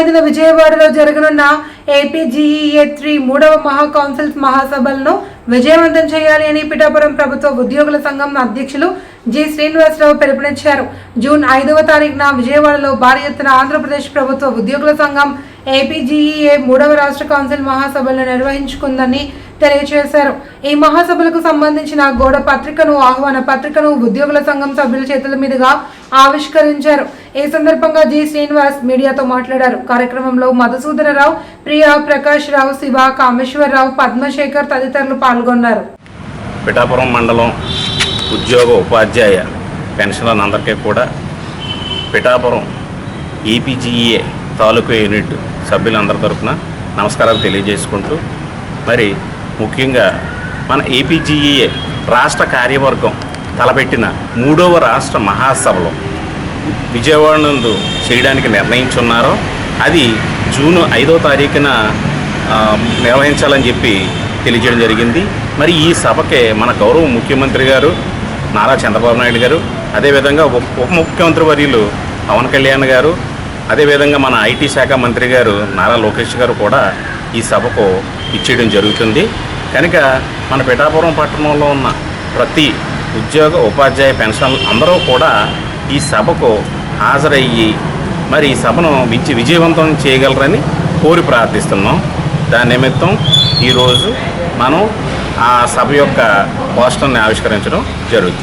ఐదున విజయవాడలో జరగనున్న ఏపీజీఈఏ త్రీ మూడవ మహా కౌన్సిల్స్ మహాసభలను విజయవంతం చేయాలి అని పిఠాపురం ప్రభుత్వ ఉద్యోగుల సంఘం అధ్యక్షులు జి శ్రీనివాసరావు పిలుపునిచ్చారు. జూన్ ఐదవ తారీఖున విజయవాడలో భారీ ఎత్తున ఆంధ్రప్రదేశ్ ప్రభుత్వ ఉద్యోగుల సంఘం ఏపీజీఈఏ మూడవ రాష్ట్ర కౌన్సిల్ మహాసభలను నిర్వహించుకుందని తెలియజేశారు. ఈ మహాసభలకు సంబంధించిన గోడ పత్రికను ఆహ్వాన పత్రికను ఉద్యోగుల సంఘం సభ్యుల చేతుల మీదుగా ఆవిష్కరించారు. ఈ సందర్భంగా జి. శ్రీనివాస్ మీడియాతో మాట్లాడారు. కార్యక్రమంలో మధుసూదనరావు ప్రియా ప్రకాష్ రావు శివ కామేశ్వరరావు పద్మశేఖర్ తదితరులు పాల్గొన్నారు. పిఠాపురం మండలం ఉద్యోగ ఉపాధ్యాయ పెన్షన్లను అందరికీ కూడా పిఠాపురం ఈపీజీఏ తాలూకు యూనిట్ సభ్యులందరి తరఫున నమస్కారాలు తెలియజేసుకుంటూ మరి ముఖ్యంగా మన ఏపీజీఏ రాష్ట్ర కార్యవర్గం తలపెట్టిన మూడవ రాష్ట్ర మహాసభలో విజయవాడ నందు చేయడానికి నిర్ణయించున్నారో అది జూన్ ఐదో తారీఖున నిర్వహించాలని చెప్పి తెలియజేయడం జరిగింది. మరి ఈ సభకే మన గౌరవ ముఖ్యమంత్రి గారు నారా చంద్రబాబు నాయుడు గారు అదేవిధంగా ఉప ఉప ముఖ్యమంత్రి వర్యులు పవన్ కళ్యాణ్ గారు అదేవిధంగా మన ఐటీ శాఖ మంత్రి గారు నారా లోకేష్ గారు కూడా ఈ సభకు ఇచ్చేయడం జరుగుతుంది. కనుక మన పిఠాపురం పట్టణంలో ఉన్న ప్రతి ఉద్యోగ ఉపాధ్యాయ పెన్షన్ అందరూ కూడా ఈ సభకు హాజరయ్యి మరి ఈ సభను విజయ విజయవంతం చేయగలరని కోరి ప్రార్థిస్తున్నాం. దాని నిమిత్తం ఈరోజు మనం ఆ సభ యొక్క పోస్టర్ని ఆవిష్కరించడం జరుగుతుంది.